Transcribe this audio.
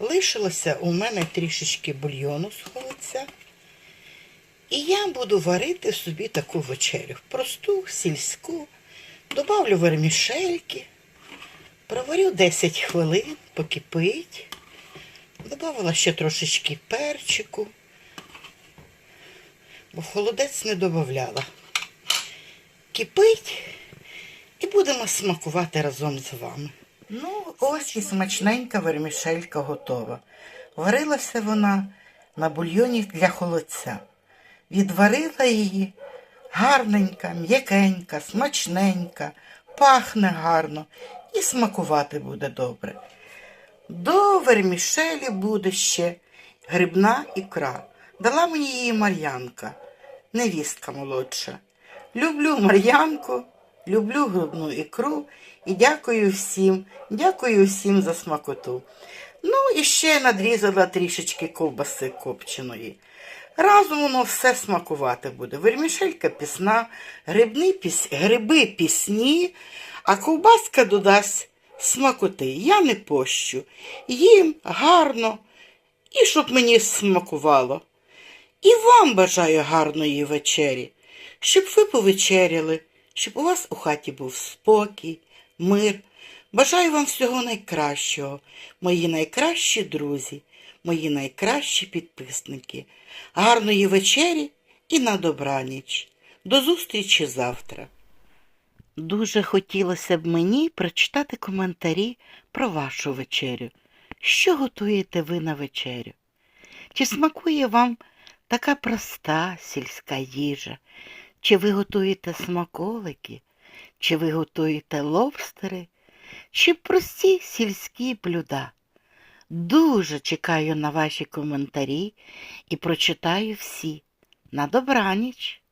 Лишилося у мене трішечки бульйону з холодця. І я буду варити собі таку вечерю. Просту, сільську. Добавлю вермішельки. Проварю 10 хвилин, покипить. Добавила ще трошечки перчику, бо холодець не додавала. Кипить і будемо смакувати разом з вами. Ну, ось і смачненька вермішелька готова. Варилася вона на бульйоні для холодця. Відварила її гарненька, м'якенька, смачненька, пахне гарно і смакувати буде добре. До вермішелі буде ще грибна ікра. Дала мені її Мар'янка, невістка молодша. Люблю Мар'янку, люблю грибну ікру і дякую всім, дякую всім за смакоту. Ну і ще надрізала трішечки ковбаси копченої. Разом воно все смакувати буде. Вермішелька пісна, грибні піс... гриби пісні, а ковбаска додасть смакоти. Я не пощу. Їм гарно і щоб мені смакувало. І вам бажаю гарної вечері, щоб ви повечеряли, щоб у вас у хаті був спокій, мир. Бажаю вам всього найкращого, мої найкращі друзі, мої найкращі підписники. Гарної вечері і на добраніч. До зустрічі завтра. Дуже хотілося б мені прочитати коментарі про вашу вечерю. Що готуєте ви на вечерю? Чи смакує вам така проста сільська їжа? Чи ви готуєте смаколики? Чи ви готуєте лобстери? Чи прості сільські блюда? Дуже чекаю на ваші коментарі і прочитаю всі. На добраніч!